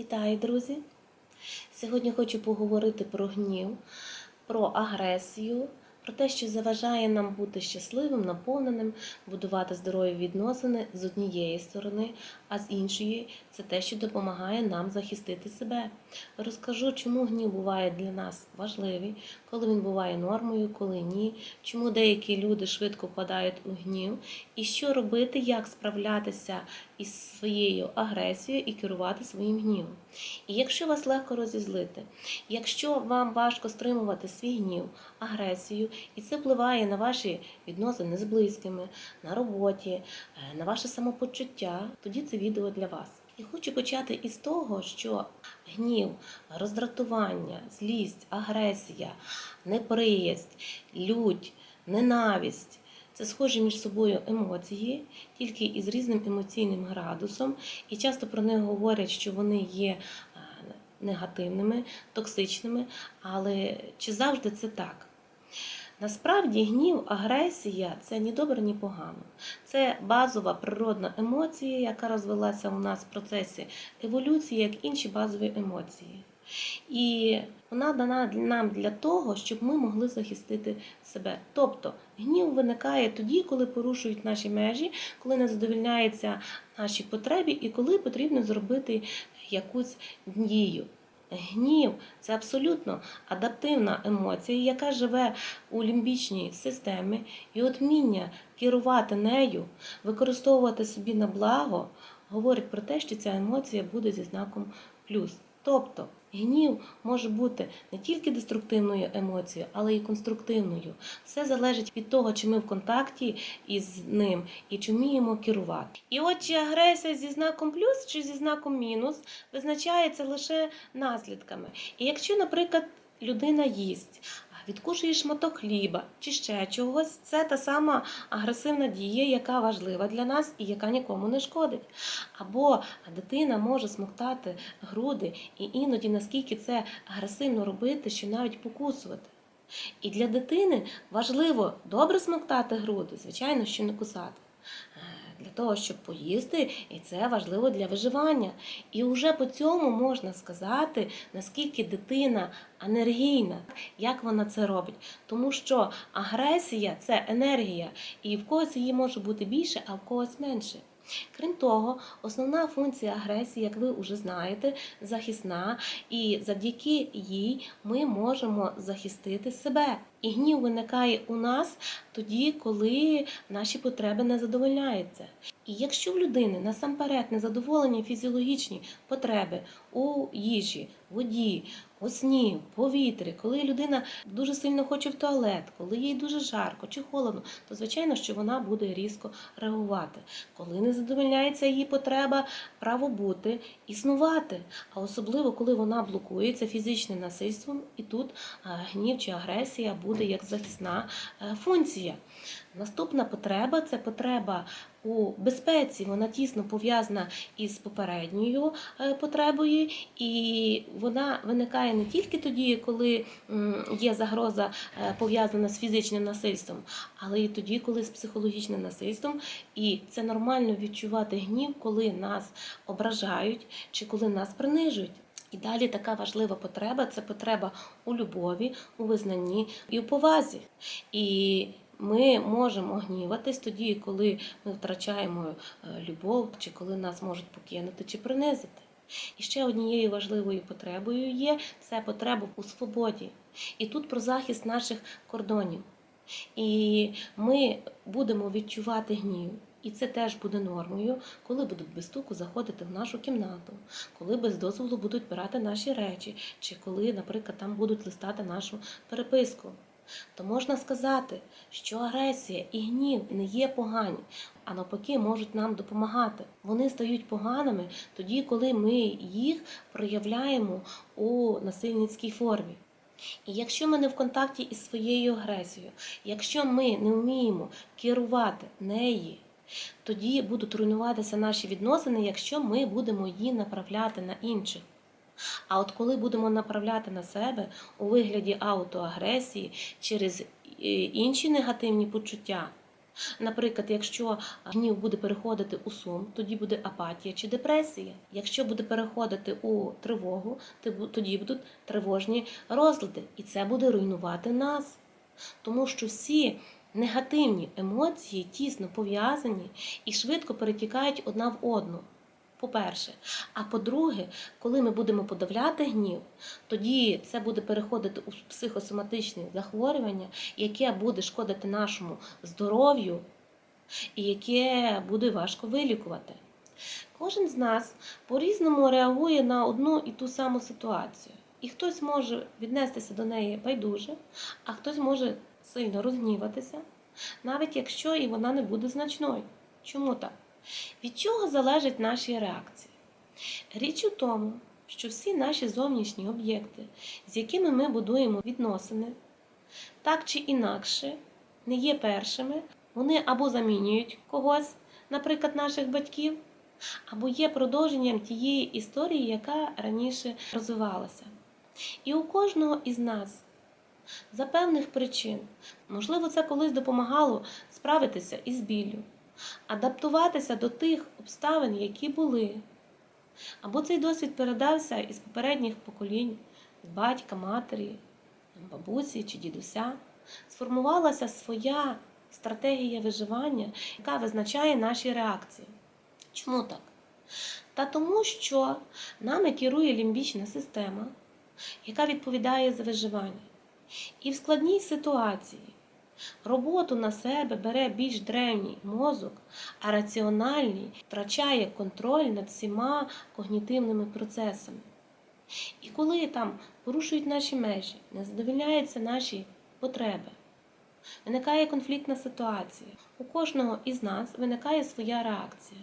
Вітаю, друзі! Сьогодні хочу поговорити про гнів, про агресію, про те, що заважає нам бути щасливим, наповненим, будувати здорові відносини з однієї сторони, а з іншої це те, що допомагає нам захистити себе. Розкажу, чому гнів буває для нас важливий, коли він буває нормою, коли ні, чому деякі люди швидко впадають у гнів, і що робити, як справлятися із своєю агресією і керувати своїм гнівом. І якщо вас легко розізлити, якщо вам важко стримувати свій гнів, агресію, і це впливає на ваші відносини з близькими, на роботі, е, на ваше самопочуття, тоді це відео для вас. І хочу почати із того, що гнів, роздратування, злість, агресія, неприязнь, лють, ненависть це схожі між собою емоції, тільки із різним емоційним градусом, і часто про них говорять, що вони є е, негативними, токсичними, але чи завжди це так? Насправді гнів, агресія це ні добре, ні погано. Це базова природна емоція, яка розвилася у нас в процесі еволюції, як інші базові емоції. І вона дана нам для того, щоб ми могли захистити себе. Тобто гнів виникає тоді, коли порушують наші межі, коли не задовільняються наші потреби і коли потрібно зробити якусь дію. Гнів це абсолютно адаптивна емоція, яка живе у лімбічній системі, і от вміння керувати нею, використовувати собі на благо, говорить про те, що ця емоція буде зі знаком плюс. Тобто гнів може бути не тільки деструктивною емоцією, але й конструктивною. Все залежить від того, чи ми в контакті із ним і чи вміємо керувати. І от чи агресія зі знаком плюс чи зі знаком мінус визначається лише наслідками. І якщо, наприклад, людина їсть. Відкушує шматок хліба чи ще чогось, це та сама агресивна дія, яка важлива для нас і яка нікому не шкодить. Або дитина може смоктати груди, і іноді наскільки це агресивно робити, що навіть покусувати. І для дитини важливо добре смоктати груди, звичайно, що не кусати. Для того, щоб поїсти, і це важливо для виживання. І вже по цьому можна сказати, наскільки дитина енергійна, як вона це робить. Тому що агресія це енергія, і в когось її може бути більше, а в когось менше. Крім того, основна функція агресії, як ви вже знаєте, захисна, і завдяки їй ми можемо захистити себе. І гнів виникає у нас тоді, коли наші потреби не задовольняються. І якщо в людини насамперед незадоволені фізіологічні потреби у їжі, воді, у сні, в повітрі, коли людина дуже сильно хоче в туалет, коли їй дуже жарко чи холодно, то звичайно, що вона буде різко реагувати. Коли не задовольняється її потреба право бути, існувати, а особливо коли вона блокується фізичним насильством, і тут гнів чи агресія буде як захисна е, функція. Наступна потреба це потреба у безпеці. Вона тісно пов'язана із попередньою е, потребою, і вона виникає не тільки тоді, коли є загроза е, пов'язана з фізичним насильством, але і тоді, коли з психологічним насильством. І це нормально відчувати гнів, коли нас ображають чи коли нас принижують. І далі така важлива потреба це потреба у любові, у визнанні і у повазі. І ми можемо гніватись тоді, коли ми втрачаємо е, любов, чи коли нас можуть покинути чи принизити. І ще однією важливою потребою є це потреба у свободі. І тут про захист наших кордонів. І ми будемо відчувати гнів. І це теж буде нормою, коли будуть без стуку заходити в нашу кімнату, коли без дозволу будуть брати наші речі, чи коли, наприклад, там будуть листати нашу переписку. То можна сказати, що агресія і гнів не є погані, а навпаки можуть нам допомагати. Вони стають поганими тоді, коли ми їх проявляємо у насильницькій формі. І якщо ми не в контакті із своєю агресією, якщо ми не вміємо керувати неї, тоді будуть руйнуватися наші відносини, якщо ми будемо її направляти на інших. А от коли будемо направляти на себе у вигляді аутоагресії через е, інші негативні почуття, Наприклад, якщо гнів буде переходити у сум, тоді буде апатія чи депресія. Якщо буде переходити у тривогу, тоді будуть тривожні розлади, і це буде руйнувати нас. Тому що всі негативні емоції тісно пов'язані і швидко перетікають одна в одну. По-перше, а по-друге, коли ми будемо подавляти гнів, тоді це буде переходити у психосоматичне захворювання, яке буде шкодити нашому здоров'ю і яке буде важко вилікувати. Кожен з нас по-різному реагує на одну і ту саму ситуацію. І хтось може віднестися до неї байдуже, а хтось може сильно розгніватися, навіть якщо і вона не буде значною. Чому так? Від чого залежать наші реакції? Річ у тому, що всі наші зовнішні об'єкти, з якими ми будуємо відносини, так чи інакше не є першими, вони або замінюють когось, наприклад, наших батьків, або є продовженням тієї історії, яка раніше розвивалася. І у кожного із нас за певних причин, можливо, це колись допомагало справитися із біллю, адаптуватися до тих обставин, які були. Або цей досвід передався із попередніх поколінь, батька, матері, бабусі чи дідуся. Сформувалася своя стратегія виживання, яка визначає наші реакції. Чому так? Та тому, що нами керує лімбічна система, яка відповідає за виживання. І в складній ситуації роботу на себе бере більш древній мозок, а раціональний втрачає контроль над всіма когнітивними процесами. І коли там порушують наші межі, не задовільняються наші потреби, виникає конфліктна ситуація. У кожного із нас виникає своя реакція.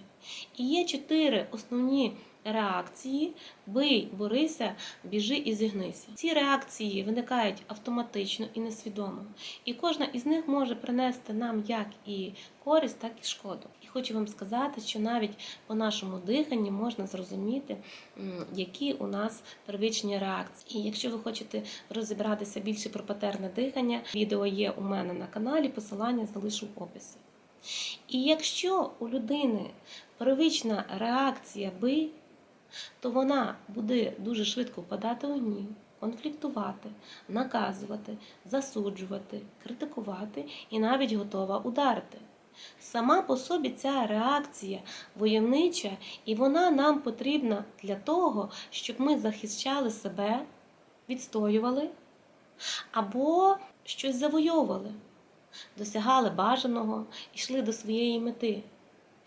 І є чотири основні реакції: бий, борися, біжи і зігнися. Ці реакції виникають автоматично і несвідомо. І кожна із них може принести нам як і користь, так і шкоду. І хочу вам сказати, що навіть по нашому диханні можна зрозуміти, які у нас первичні реакції. І якщо ви хочете розібратися більше про патерне дихання, відео є у мене на каналі, посилання залишу в описі. І якщо у людини первична реакція бий, то вона буде дуже швидко впадати у гнів, конфліктувати, наказувати, засуджувати, критикувати і навіть готова ударити. Сама по собі ця реакція войовнича, і вона нам потрібна для того, щоб ми захищали себе, відстоювали або щось завойовували, досягали бажаного, йшли до своєї мети.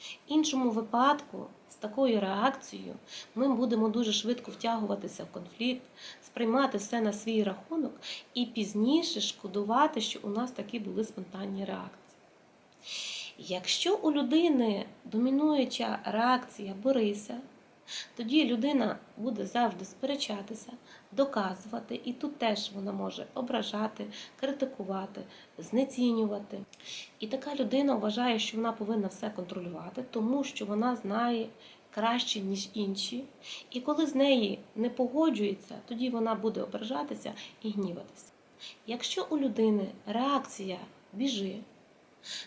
В іншому випадку, такою реакцією, ми будемо дуже швидко втягуватися в конфлікт, сприймати все на свій рахунок і пізніше шкодувати, що у нас такі були спонтанні реакції. Якщо у людини домінуюча реакція борися, тоді людина буде завжди сперечатися, доказувати, і тут теж вона може ображати, критикувати, знецінювати. І така людина вважає, що вона повинна все контролювати, тому що вона знає краще, ніж інші. І коли з неї не погоджується, тоді вона буде ображатися і гніватися. Якщо у людини реакція біжи,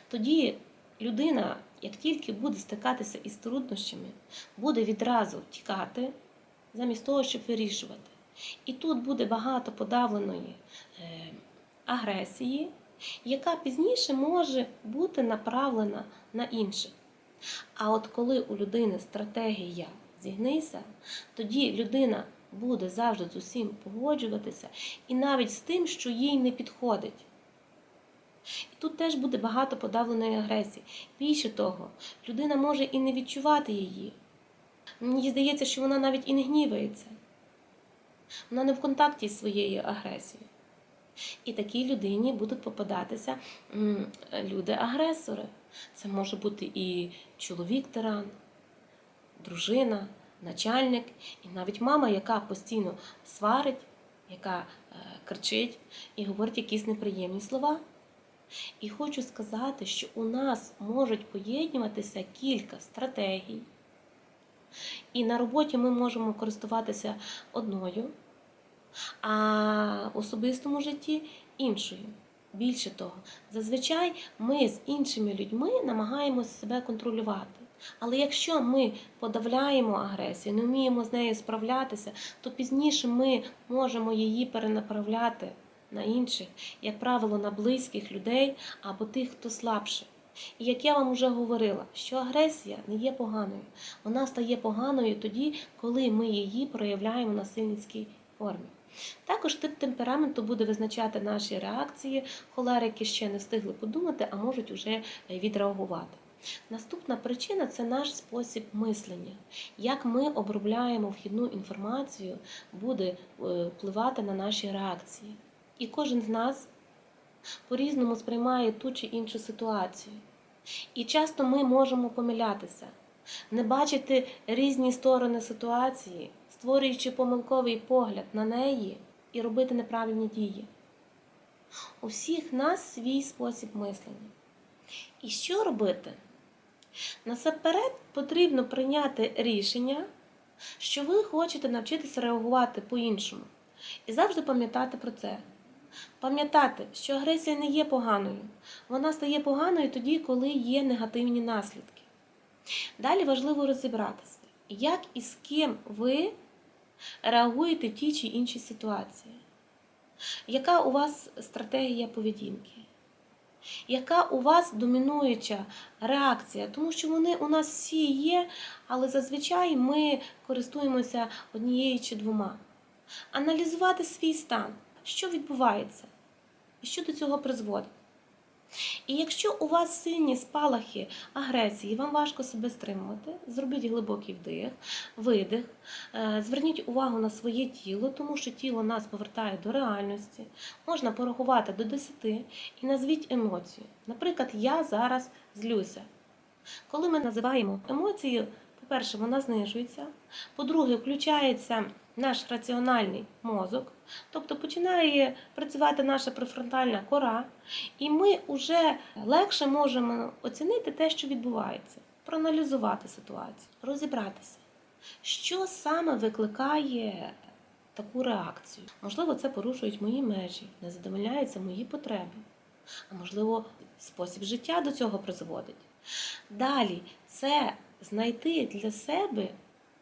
тоді людина, як тільки буде стикатися із труднощами, буде відразу тікати, замість того, щоб вирішувати. І тут буде багато подавленої е, агресії, яка пізніше може бути направлена на інших. А от коли у людини стратегія зігнися, тоді людина буде завжди з усім погоджуватися і навіть з тим, що їй не підходить. І тут теж буде багато подавленої агресії. Більше того, людина може і не відчувати її. Мені здається, що вона навіть і не гнівається. Вона не в контакті з своєю агресією. І такій людині будуть попадатися люди-агресори. Це може бути і чоловік-тиран, дружина, начальник, і навіть мама, яка постійно сварить, яка е, кричить і говорить якісь неприємні слова. І хочу сказати, що у нас можуть поєднуватися кілька стратегій. І на роботі ми можемо користуватися одною, а в особистому житті іншою. Більше того, зазвичай ми з іншими людьми намагаємося себе контролювати. Але якщо ми подавляємо агресію, не вміємо з нею справлятися, то пізніше ми можемо її перенаправляти на інших, як правило, на близьких людей або тих, хто слабше. І як я вам вже говорила, що агресія не є поганою. Вона стає поганою тоді, коли ми її проявляємо в насильницькій формі. Також тип темпераменту буде визначати наші реакції. Холерики ще не встигли подумати, а можуть уже відреагувати. Наступна причина це наш спосіб мислення. Як ми обробляємо вхідну інформацію, буде е, впливати на наші реакції. І кожен з нас по-різному сприймає ту чи іншу ситуацію. І часто ми можемо помилятися, не бачити різні сторони ситуації, створюючи помилковий погляд на неї і робити неправильні дії. У всіх нас свій спосіб мислення. І що робити? Насамперед потрібно прийняти рішення, що ви хочете навчитися реагувати по-іншому. І завжди пам'ятати про це. Пам'ятати, що агресія не є поганою. Вона стає поганою тоді, коли є негативні наслідки. Далі важливо розібратися, як і з ким ви реагуєте в тій чи іншій ситуації. Яка у вас стратегія поведінки? Яка у вас домінуюча реакція? Тому що вони у нас всі є, але зазвичай ми користуємося однією чи двома. Аналізувати свій стан, що відбувається, і що до цього призводить. І якщо у вас сильні спалахи агресії, вам важко себе стримувати, зробіть глибокий вдих, видих, е, зверніть увагу на своє тіло, тому що тіло нас повертає до реальності. Можна порахувати до 10 і назвіть емоцію. Наприклад, я зараз злюся. Коли ми називаємо емоцією, по-перше, вона знижується, по-друге, включається наш раціональний мозок, тобто починає працювати наша префронтальна кора, і ми вже легше можемо оцінити те, що відбувається, проаналізувати ситуацію, розібратися, що саме викликає таку реакцію. Можливо, це порушують мої межі, не задовольняються мої потреби, а можливо, спосіб життя до цього призводить. Далі це знайти для себе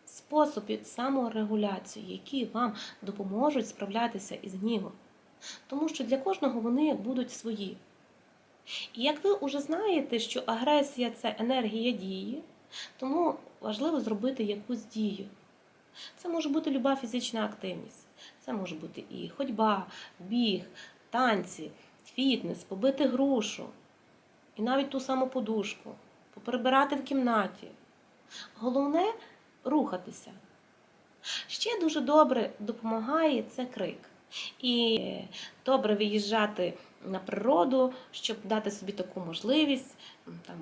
способи саморегуляції, які вам допоможуть справлятися із гнівом. Тому що для кожного вони будуть свої. І як ви вже знаєте, що агресія це енергія дії, тому важливо зробити якусь дію. Це може бути люба фізична активність, це може бути і ходьба, біг, танці, фітнес, побити грушу, і навіть ту саму подушку, поприбирати в кімнаті. Головне рухатися. Ще дуже добре допомагає це крик. І добре виїжджати на природу, щоб дати собі таку можливість там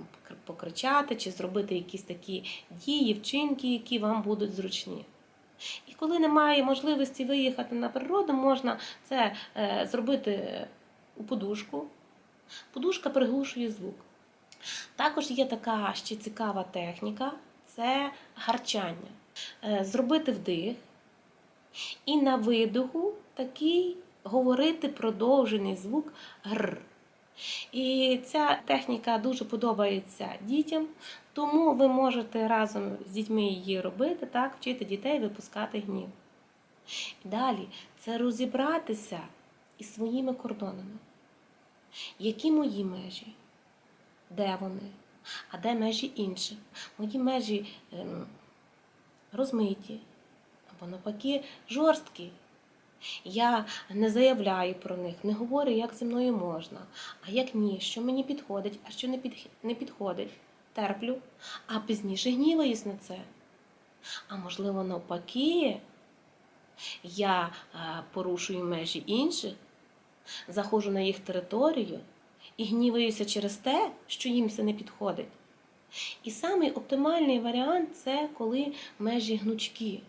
покричати чи зробити якісь такі дії, вчинки, які вам будуть зручні. І коли немає можливості виїхати на природу, можна це е, зробити у подушку. Подушка приглушує звук. Також є така ще цікава техніка це гарчання. Е, Зробити вдих і на видиху такий говорити продовжений звук гр. І ця техніка дуже подобається дітям, тому ви можете разом з дітьми її робити, так, вчити дітей випускати гнів. І далі це розібратися із своїми кордонами. Які мої межі? Де вони? А де межі інших? Мої межі ем, розмиті або навпаки жорсткі. Я не заявляю про них, не говорю, як зі мною можна, а як ні, що мені підходить, а що не, під, не підходить. Терплю, а пізніше гніваюсь на це. А можливо, навпаки, я е, порушую межі інших, заходжу на їх територію і гніваюся через те, що їм це не підходить. І самий оптимальний варіант це коли межі гнучкі.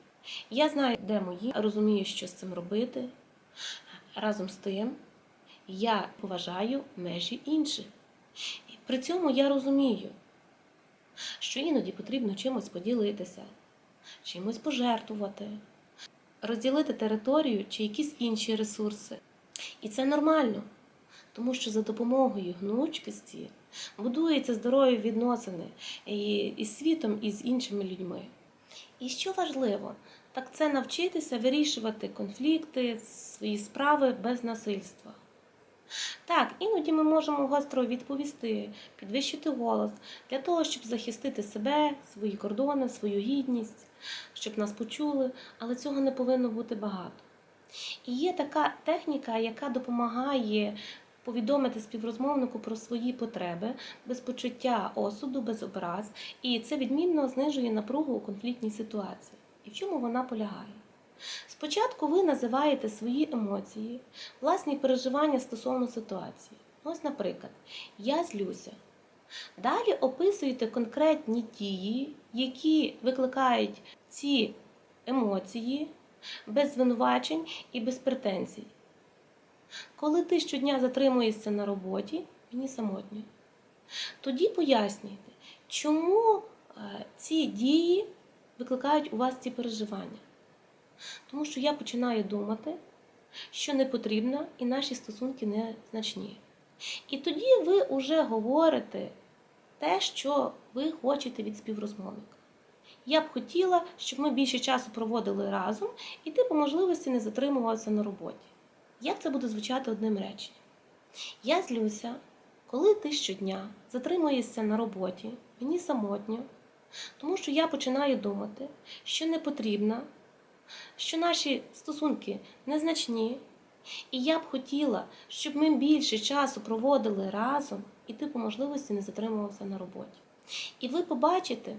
Я знаю, де мої, розумію, що з цим робити. Разом з тим, я поважаю межі інших. І при цьому я розумію, що іноді потрібно чимось поділитися, чимось пожертвувати, розділити територію чи якісь інші ресурси. І це нормально, тому що за допомогою гнучкості будуються здорові відносини із світом, і з іншими людьми. І що важливо, так це навчитися вирішувати конфлікти, свої справи без насильства. Так, іноді ми можемо гостро відповісти, підвищити голос для того, щоб захистити себе, свої кордони, свою гідність, щоб нас почули, але цього не повинно бути багато. І є така техніка, яка допомагає повідомити співрозмовнику про свої потреби без почуття осуду, без образ, і це відмінно знижує напругу у конфліктній ситуації. І в чому вона полягає? Спочатку ви називаєте свої емоції, власні переживання стосовно ситуації. Ось, наприклад, я злюся. Далі описуєте конкретні дії, які викликають ці емоції без звинувачень і без претензій. Коли ти щодня затримуєшся на роботі, мені самотньо. Тоді пояснюйте, чому е, ці дії викликають у вас ці переживання. Тому що я починаю думати, що не потрібно, і наші стосунки незначні. І тоді ви вже говорите те, що ви хочете від співрозмовника. Я б хотіла, щоб ми більше часу проводили разом, і ти по можливості не затримувався на роботі. Як це буде звучати одним реченням? Я злюся, коли ти щодня затримуєшся на роботі, мені самотньо, тому що я починаю думати, що не потрібно, що наші стосунки незначні, і я б хотіла, щоб ми більше часу проводили разом, і ти по можливості не затримувався на роботі. І ви побачите,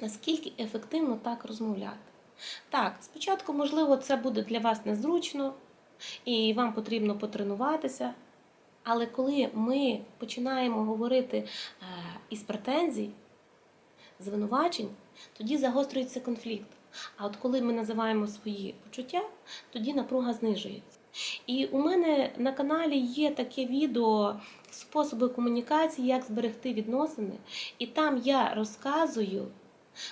наскільки ефективно так розмовляти. Так, спочатку, можливо, це буде для вас незручно, і вам потрібно потренуватися. Але коли ми починаємо говорити е, із претензій, звинувачень, тоді загострюється конфлікт. А от коли ми називаємо свої почуття, тоді напруга знижується. І у мене на каналі є таке відео способи комунікації, як зберегти відносини. І там я розказую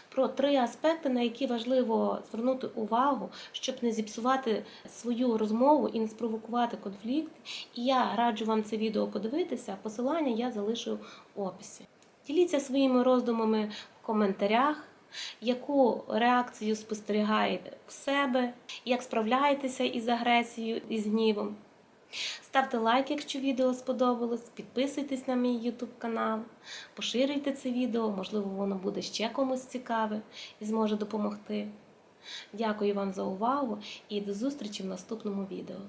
про три аспекти, на які важливо звернути увагу, щоб не зіпсувати свою розмову і не спровокувати конфлікт. І я раджу вам це відео подивитися. Посилання я залишу в описі. Діліться своїми роздумами в коментарях. Яку реакцію спостерігаєте в себе, як справляєтеся із агресією і з гнівом? Ставте лайк, якщо відео сподобалось, підписуйтесь на мій YouTube канал, поширюйте це відео, можливо, воно буде ще комусь цікаве і зможе допомогти. Дякую вам за увагу і до зустрічі в наступному відео.